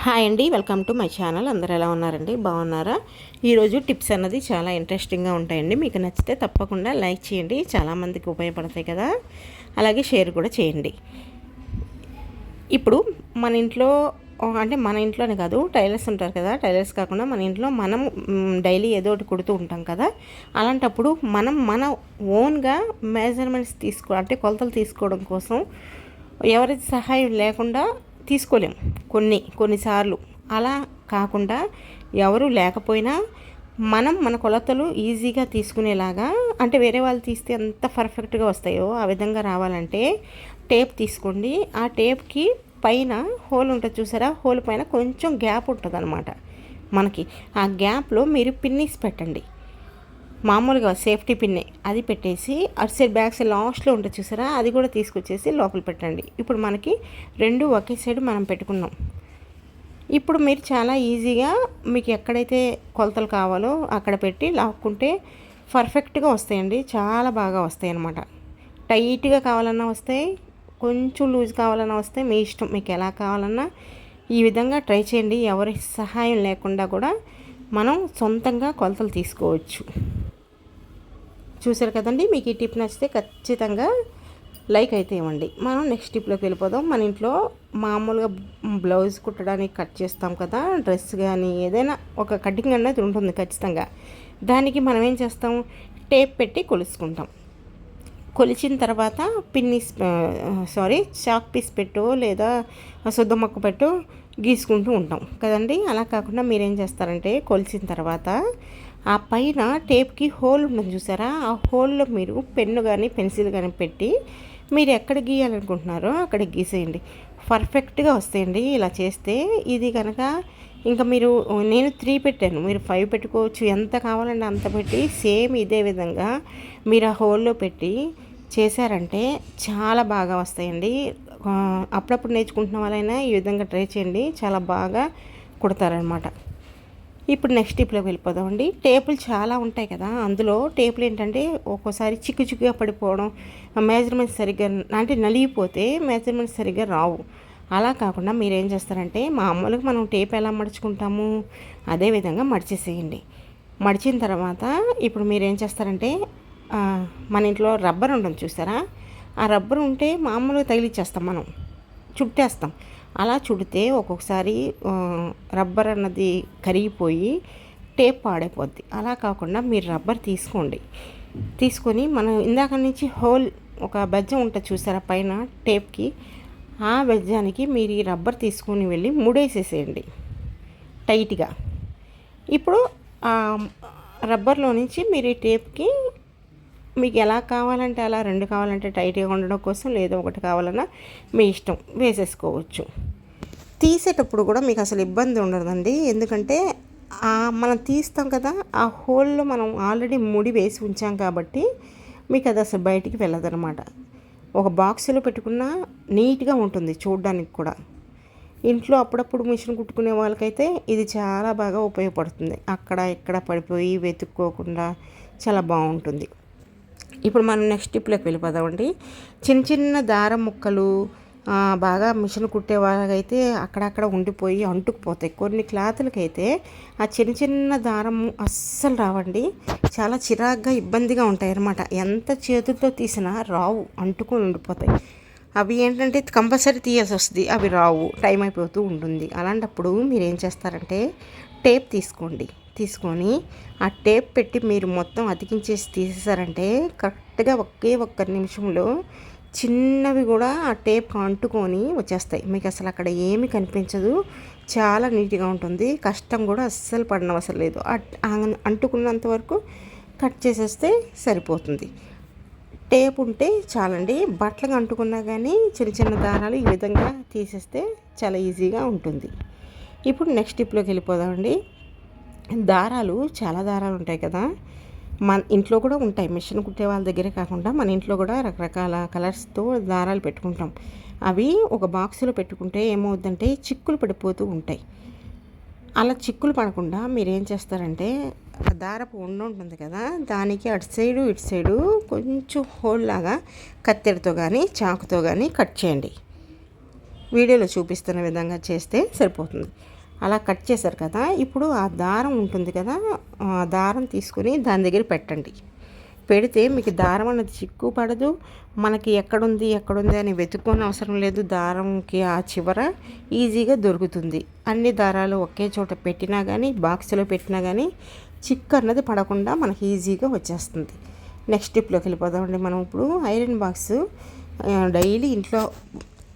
Hi అండి welcome to my channel. అందరు ఎలా ఉన్నారండి? బాగున్నారా? ఈరోజు టిప్స్ అన్నది చాలా ఇంట్రెస్టింగ్గా ఉంటాయండి. మీకు నచ్చితే తప్పకుండా లైక్ చేయండి. చాలామందికి ఉపయోగపడతాయి కదా? అలాగే షేర్ కూడా చేయండి. ఇప్పుడు మన ఇంట్లో అంటే మన ఇంట్లోనే కాదు టైలర్స్ ఉంటారు కదా? టైలర్స్ కాకుండా మన ఇంట్లో మనం డైలీ ఏదో ఒకటి కుడుతూ ఉంటాం కదా? అలాంటప్పుడు మనం మన ఓన్గా మెజర్మెంట్స్ తీసుకో అంటే కొలతలు తీసుకోవడం కోసం ఎవరి సహాయం లేకుండా తీసుకోలేం. కొన్ని కొన్నిసార్లు అలా కాకుండా ఎవరు లేకపోయినా మనం మన కొలతలు ఈజీగా తీసుకునేలాగా అంటే వేరే వాళ్ళు తీస్తే ఎంత పర్ఫెక్ట్గా వస్తాయో ఆ విధంగా రావాలంటే టేప్ తీసుకోండి. ఆ టేప్కి పైన హోల్ ఉంటుంది చూసారా? హోల్ పైన కొంచెం గ్యాప్ ఉంటుంది అనమాట మనకి. ఆ గ్యాప్లో మీరు పిన్నిస్ పెట్టండి. మామూలుగా సేఫ్టీ పిన్నే అది పెట్టేసి అటు సైడ్ బ్యాక్ సైడ్ లాస్ట్లో ఉంటుంది చూసారా? అది కూడా తీసుకొచ్చేసి లోపల పెట్టండి. ఇప్పుడు మనకి రెండు ఒకే సైడ్ మనం పెట్టుకున్నాం. ఇప్పుడు మీరు చాలా ఈజీగా మీకు ఎక్కడైతే కొలతలు కావాలో అక్కడ పెట్టి లాక్కుంటే పర్ఫెక్ట్గా వస్తాయండి. చాలా బాగా వస్తాయి అన్నమాట. టైట్గా కావాలన్నా వస్తాయి కొంచెం లూజ్ కావాలన్నా వస్తాయి. మీ ఇష్టం మీకు ఎలా కావాలన్నా ఈ విధంగా ట్రై చేయండి. ఎవరి సహాయం లేకుండా కూడా మనం సొంతంగా కొలతలు తీసుకోవచ్చు. చూశారు కదండి మీకు ఈ టిప్ నచ్చితే ఖచ్చితంగా లైక్ అయితే ఇవ్వండి. మనం నెక్స్ట్ టిప్లోకి వెళ్ళిపోదాం. మన ఇంట్లో మామూలుగా బ్లౌజ్ కుట్టడానికి కట్ చేస్తాం కదా డ్రెస్ కానీ ఏదైనా ఒక కటింగ్ అనేది ఉంటుంది ఖచ్చితంగా. దానికి మనం ఏం చేస్తాం? టేప్ పెట్టి కొలుసుకుంటాం. కొలిచిన తర్వాత పిన్నిస్ సారీ చాక్ పీస్ పెట్టు లేదా శుద్ధ పెట్టు గీసుకుంటూ ఉంటాం కదండి. అలా కాకుండా మీరేం చేస్తారంటే కొలిచిన తర్వాత ఆ పైన టేప్కి హోల్ ఉందని చూసారా? ఆ హోల్లో మీరు పెన్ను కానీ పెన్సిల్ కానీ పెట్టి మీరు ఎక్కడ గీయాలనుకుంటున్నారో అక్కడ గీసేయండి. పర్ఫెక్ట్గా వస్తాయండి ఇలా చేస్తే. ఇది కనుక ఇంకా మీరు నేను త్రీ పెట్టాను. మీరు ఫైవ్ పెట్టుకోవచ్చు. ఎంత కావాలంటే అంత పెట్టి సేమ్ ఇదే విధంగా మీరు ఆ హోల్లో పెట్టి చేశారంటే చాలా బాగా వస్తాయండి. అప్పుడప్పుడు నేర్చుకుంటున్న వాళ్ళైనా ఈ విధంగా ట్రై చేయండి. చాలా బాగా కుడతారనమాట ఇప్పుడు నెక్స్ట్ టిప్లోకి వెళ్ళిపోదామండి టేపులు చాలా ఉంటాయి కదా అందులో టేపులు ఏంటంటే ఒక్కోసారి చిక్కు చిక్కుగా పడిపోవడం మెజర్మెంట్స్ సరిగ్గా అంటే నలిగిపోతే మెజర్మెంట్స్ సరిగ్గా రావు. అలా కాకుండా మీరు ఏం చేస్తారంటే మామూలుగా మనం టేప్ ఎలా మడుచుకుంటాము అదే విధంగా మడిచేసేయండి. మడిచిన తర్వాత ఇప్పుడు మీరు ఏం చేస్తారంటే మన ఇంట్లో రబ్బర్ ఉంటుంది చూసారా? ఆ రబ్బర్ ఉంటే మామూలుగా తగిలిచ్చేస్తాం మనం చుట్టేస్తాం. అలా చుడితే ఒక్కొక్కసారి రబ్బర్ అన్నది కరిగిపోయి టేప్ పాడైపోద్ది. అలా కాకుండా మీరు రబ్బర్ తీసుకోండి. తీసుకొని మనం ఇందాక నుంచి హోల్ ఒక బెజ్జం ఉంటుంది చూసారా? పైన టేప్కి. ఆ బెజ్జానికి మీరు ఈ రబ్బర్ తీసుకొని వెళ్ళి ముడేసేసేయండి. టైట్గా. ఇప్పుడు రబ్బర్లో నుంచి మీరు ఈ టేప్కి మీకు ఎలా కావాలంటే అలా రెండు కావాలంటే టైట్గా ఉండడం కోసం లేదా ఒకటి కావాలన్నా మీ ఇష్టం వేసేసుకోవచ్చు. తీసేటప్పుడు కూడా మీకు అసలు ఇబ్బంది ఉండదండి. ఎందుకంటే మనం తీస్తాం కదా ఆ హోల్లో మనం ఆల్రెడీ ముడి వేసి ఉంచాం కాబట్టి మీకు అది అసలు బయటికి వెళ్ళదనమాట. ఒక బాక్స్లో పెట్టుకున్న నీట్గా ఉంటుంది చూడడానికి కూడా. ఇంట్లో అప్పుడప్పుడు మిషన్ కుట్టుకునే వాళ్ళకైతే ఇది చాలా బాగా ఉపయోగపడుతుంది. అక్కడ ఇక్కడ పడిపోయి వెతుక్కోకుండా చాలా బాగుంటుంది. ఇప్పుడు మనం నెక్స్ట్ టిప్లోకి వెళ్ళిపోదామండి చిన్న చిన్న దారం ముక్కలు బాగా మిషన్ కుట్టే వాళ్ళకైతే అక్కడక్కడ ఉండిపోయి అంటుకుపోతాయి. కొన్ని క్లాతులకైతే ఆ చిన్న చిన్న దారం అస్సలు రావండి. చాలా చిరాగ్గా ఇబ్బందిగా ఉంటాయి అన్నమాట ఎంత చేతులతో తీసినా రావు అంటుకొని ఉండిపోతాయి. అవి ఏంటంటే కంపల్సరీ తీయాల్సి వస్తుంది. అవి రావు టైం అయిపోతూ ఉంటుంది. అలాంటప్పుడు మీరు ఏం చేస్తారంటే టేప్ తీసుకోండి. తీసుకొని ఆ టేప్ పెట్టి మీరు మొత్తం అతికించేసి తీసేసారంటే కరెక్ట్గా ఒకే ఒక్క నిమిషంలో చిన్నవి కూడా ఆ టేప్ అంటుకొని వచ్చేస్తాయి. మీకు అసలు అక్కడ ఏమి కనిపించదు. చాలా నీట్గా ఉంటుంది. కష్టం కూడా అస్సలు పడినవసరం లేదు. అంటుకున్నంత వరకు కట్ చేసేస్తే సరిపోతుంది. టేప్ ఉంటే చాలండి. బట్టలకు అంటుకున్నా కానీ చిన్న చిన్న దారాలు ఈ విధంగా తీసేస్తే చాలా ఈజీగా ఉంటుంది. ఇప్పుడు నెక్స్ట్ టిప్లోకి వెళ్ళిపోదామండి. దారాలు చాలా దారాలు ఉంటాయి కదా. మన ఇంట్లో కూడా ఉంటాయి. మిషన్ కుట్టే వాళ్ళ దగ్గరే కాకుండా మన ఇంట్లో కూడా రకరకాల కలర్స్తో దారాలు పెట్టుకుంటాం. అవి ఒక బాక్స్లో పెట్టుకుంటే ఏమవుద్దంటే చిక్కులు పడిపోతూ ఉంటాయి. అలా చిక్కులు పడకుండా మీరు ఏం చేస్తారంటే దారపు ఉండ ఉంటుంది కదా దానికి అటు సైడు ఇటు సైడు కొంచెం హోల్ లాగా కత్తెరతో కానీ చాకుతో కానీ కట్ చేయండి. వీడియోలో చూపిస్తున్న విధంగా చేస్తే సరిపోతుంది. అలా కట్ చేశారు కదా ఇప్పుడు ఆ దారం ఉంటుంది కదా ఆ దారం తీసుకుని దాని దగ్గర పెట్టండి. పెడితే మీకు దారం అన్నది చిక్కు పడదు. మనకి ఎక్కడుంది ఎక్కడుంది అని వెతుక్కొని అవసరం లేదు. దారంకి ఆ చివర ఈజీగా దొరుకుతుంది. అన్ని దారాలు ఒకే చోట పెట్టినా కానీ బాక్స్లో పెట్టినా కానీ చిక్కు అన్నది పడకుండా మనకి ఈజీగా వచ్చేస్తుంది. నెక్స్ట్ స్టెప్లోకి వెళ్ళిపోదామండి మనం. ఇప్పుడు ఐరన్ బాక్స్ డైలీ ఇంట్లో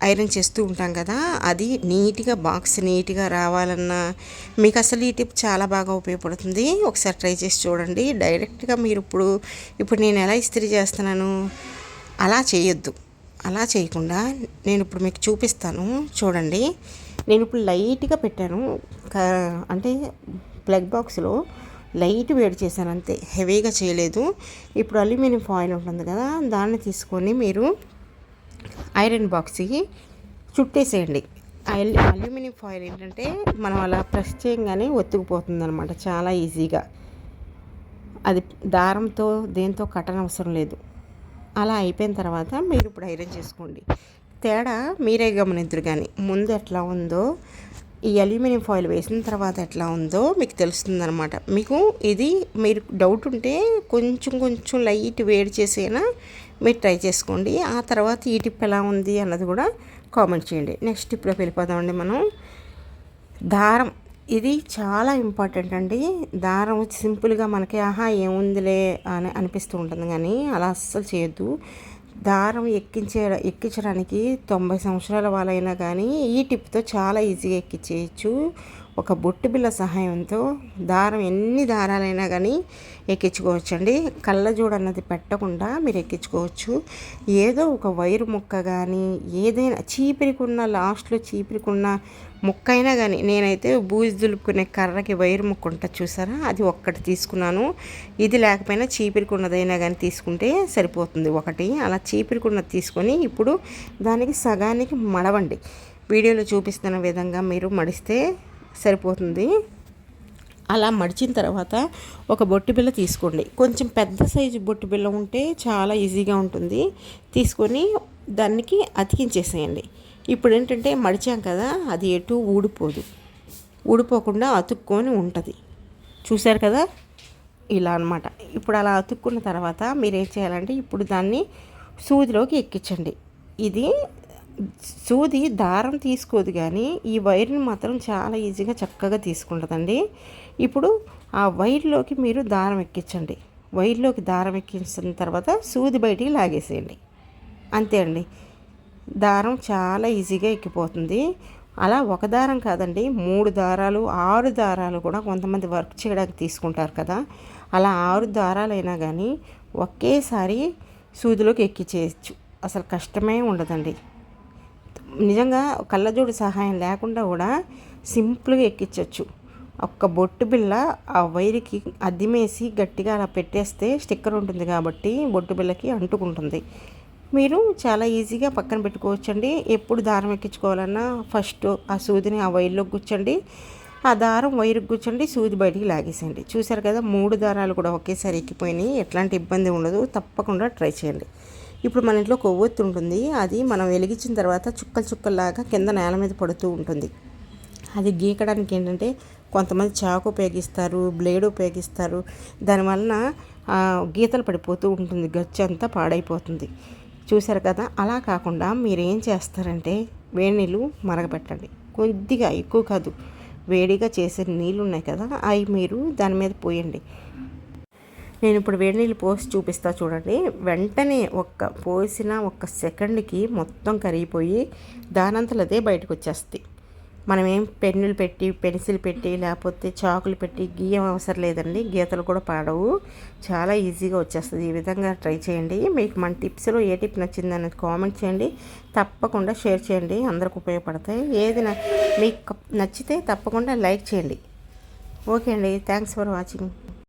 ఐరన్ చేస్తూ ఉంటాం కదా అది నీట్గా బాక్స్ నీట్గా రావాలన్నా మీకు అసలు ఈ టిప్ చాలా బాగా ఉపయోగపడుతుంది. ఒకసారి ట్రై చేసి చూడండి. డైరెక్ట్గా మీరు ఇప్పుడు ఇప్పుడు నేను ఎలా ఇస్త్రీ చేస్తున్నాను అలా చేయొద్దు. అలా చేయకుండా నేను ఇప్పుడు మీకు చూపిస్తాను. చూడండి. నేను ఇప్పుడు లైట్గా పెట్టాను. అంటే ప్లగ్ బాక్స్లో లైట్ వేడి చేశాను అంతే. హెవీగా చేయలేదు. ఇప్పుడు అల్యూమినియం ఫాయిల్ ఉంటుంది కదా దాన్ని తీసుకొని మీరు ఐరన్ బాక్స్కి చుట్టేసేయండి. అల్యూమినియం ఫాయిల్ ఏంటంటే మనం అలా ప్రెస్ చేయగానే ఒత్తుకుపోతుంది అనమాట చాలా ఈజీగా. అది దారంతో దేంతో కట్టనవసరం లేదు. అలా అయిపోయిన తర్వాత మీరు ఇప్పుడు ఐరన్ చేసుకోండి. తేడా మీరే గమనిద్దరు కానీ ముందు ఎట్లా ఉందో ఈ అల్యూమినియం ఫాయిల్ వేసిన తర్వాత ఎట్లా ఉందో మీకు తెలుస్తుందనమాట మీకు ఇది మీరు డౌట్ ఉంటే కొంచెం కొంచెం లైట్ వేడి చేసైనా మీరు ట్రై చేసుకోండి. ఆ తర్వాత ఈ టిప్ ఎలా ఉంది అన్నది కూడా కామెంట్ చేయండి. నెక్స్ట్ టిప్లోకి వెళ్ళిపోదామండి మనం. దారం ఇది చాలా ఇంపార్టెంట్ అండి. దారం సింపుల్గా మనకి ఆహా ఏముందిలే అని అనిపిస్తూ ఉంటుంది కానీ అలా అస్సలు చేయొద్దు. దారం ఎక్కించే ఎక్కించడానికి తొంభై సంవత్సరాల వాళ్ళైనా కానీ ఈ టిప్తో చాలా ఈజీగా ఎక్కించేయచ్చు ఒక బొట్టు బిల్ల సహాయంతో దారం ఎన్ని దారాలైనా కానీ ఎక్కించుకోవచ్చు అండి కళ్ళజోడు అన్నది పెట్టకుండా మీరు ఎక్కించుకోవచ్చు. ఏదో ఒక వైరు ముక్క కానీ ఏదైనా చీపిరికున్న లాస్ట్లో చీపిరికున్న ముక్క అయినా కానీ నేనైతే బూజు దులుపుకునే కర్రకి వైరు ముక్క ఉంటుంది చూసారా? అది ఒక్కటి తీసుకున్నాను. ఇది లేకపోయినా చీపిరికున్నదైనా కానీ తీసుకుంటే సరిపోతుంది ఒకటి. అలా చీపిరికున్నది తీసుకొని ఇప్పుడు దానికి సగానికి మడవండి. వీడియోలో చూపిస్తున్న విధంగా మీరు మడిస్తే సరిపోతుంది. అలా మడిచిన తర్వాత ఒక బొట్టు బిల్ల తీసుకోండి. కొంచెం పెద్ద సైజు బొట్టు బిల్ల ఉంటే చాలా ఈజీగా ఉంటుంది. తీసుకొని దానికి అతికించేసేయండి. ఇప్పుడు ఏంటంటే మడిచాం కదా అది ఎటు ఊడిపోదు. ఊడిపోకుండా అతుక్కొని ఉంటుంది. చూశారు కదా? ఇలా అనమాట ఇప్పుడు అలా అతుక్కున్న తర్వాత మీరు ఏం చేయాలంటే ఇప్పుడు దాన్ని సూదిలోకి ఎక్కించండి. ఇది సూది దారం తీసుకోదు కానీ ఈ వైర్ని మాత్రం చాలా ఈజీగా చక్కగా తీసుకుంటుందండి. ఇప్పుడు ఆ వైర్లోకి మీరు దారం ఎక్కించండి. వైర్లోకి దారం ఎక్కించిన తర్వాత సూది బయటికి లాగేసేయండి. అంతే అండి. దారం చాలా ఈజీగా ఎక్కిపోతుంది. అలా ఒక దారం కాదండి మూడు దారాలు ఆరు దారాలు కూడా కొంతమంది వర్క్ చేయడానికి తీసుకుంటారు కదా. అలా ఆరు దారాలైనా కానీ ఒకేసారి సూదిలోకి ఎక్కించేయచ్చు. అసలు కష్టమే ఉండదండి. నిజంగా కళ్ళజోడు సహాయం లేకుండా కూడా సింపుల్గా ఎక్కించవచ్చు ఒక్క బొట్టు బిల్ల ఆ వైర్కి అద్దిమేసి గట్టిగా అలా పెట్టేస్తే స్టిక్కర్ ఉంటుంది కాబట్టి బొట్టు బిల్లకి అంటుకుంటుంది. మీరు చాలా ఈజీగా పక్కన పెట్టుకోవచ్చండి. ఎప్పుడు దారం ఎక్కించుకోవాలన్నా ఫస్ట్ ఆ సూదిని ఆ వైర్లోకి కూర్చోండి ఆ దారం వైరుకి కూర్చోండి సూది బయటికి లాగేసేయండి. చూసారు కదా మూడు దారాలు కూడా ఒకేసారి ఎక్కిపోయినాయి. ఎట్లాంటి ఇబ్బంది ఉండదు. తప్పకుండా ట్రై చేయండి. ఇప్పుడు మన ఇంట్లో కొవ్వొత్తి ఉంటుంది. అది మనం వెలిగించిన తర్వాత చుక్కలు చుక్కల్లాగా కింద నేల మీద పడుతూ ఉంటుంది. అది గీకడానికి ఏంటంటే కొంతమంది చాకు ఉపయోగిస్తారు బ్లేడ్ ఉపయోగిస్తారు. దానివలన గీతలు పడిపోతూ ఉంటుంది. గచ్చి అంతా పాడైపోతుంది. చూసారు కదా? అలా కాకుండా మీరు ఏం చేస్తారంటే వేడి నీళ్ళు మరగపెట్టండి. కొద్దిగా ఎక్కువ కాదు. వేడిగా చేసే నీళ్ళు ఉన్నాయి కదా? అవి మీరు దాని మీద పోయండి. నేను ఇప్పుడు వేడి నీళ్ళు పోసి చూపిస్తా చూడండి. వెంటనే ఒక్క పోసిన ఒక్క సెకండ్కి మొత్తం కరిగిపోయి దానంతలు అదే బయటకు వచ్చేస్తాయి మనం ఏం పెన్నులు పెట్టి పెన్సిల్ పెట్టి లేకపోతే చాకులు పెట్టి గీయం అవసరం లేదండి. గీతలు కూడా పాడవు. చాలా ఈజీగా వచ్చేస్తుంది. ఈ విధంగా ట్రై చేయండి. మీకు మన టిప్స్లో ఏ టిప్ నచ్చింది అనేది కామెంట్ చేయండి. తప్పకుండా షేర్ చేయండి. అందరికి ఉపయోగపడతాయి. ఏది మీకు నచ్చితే తప్పకుండా లైక్ చేయండి. ఓకే అండి. Thanks for watching.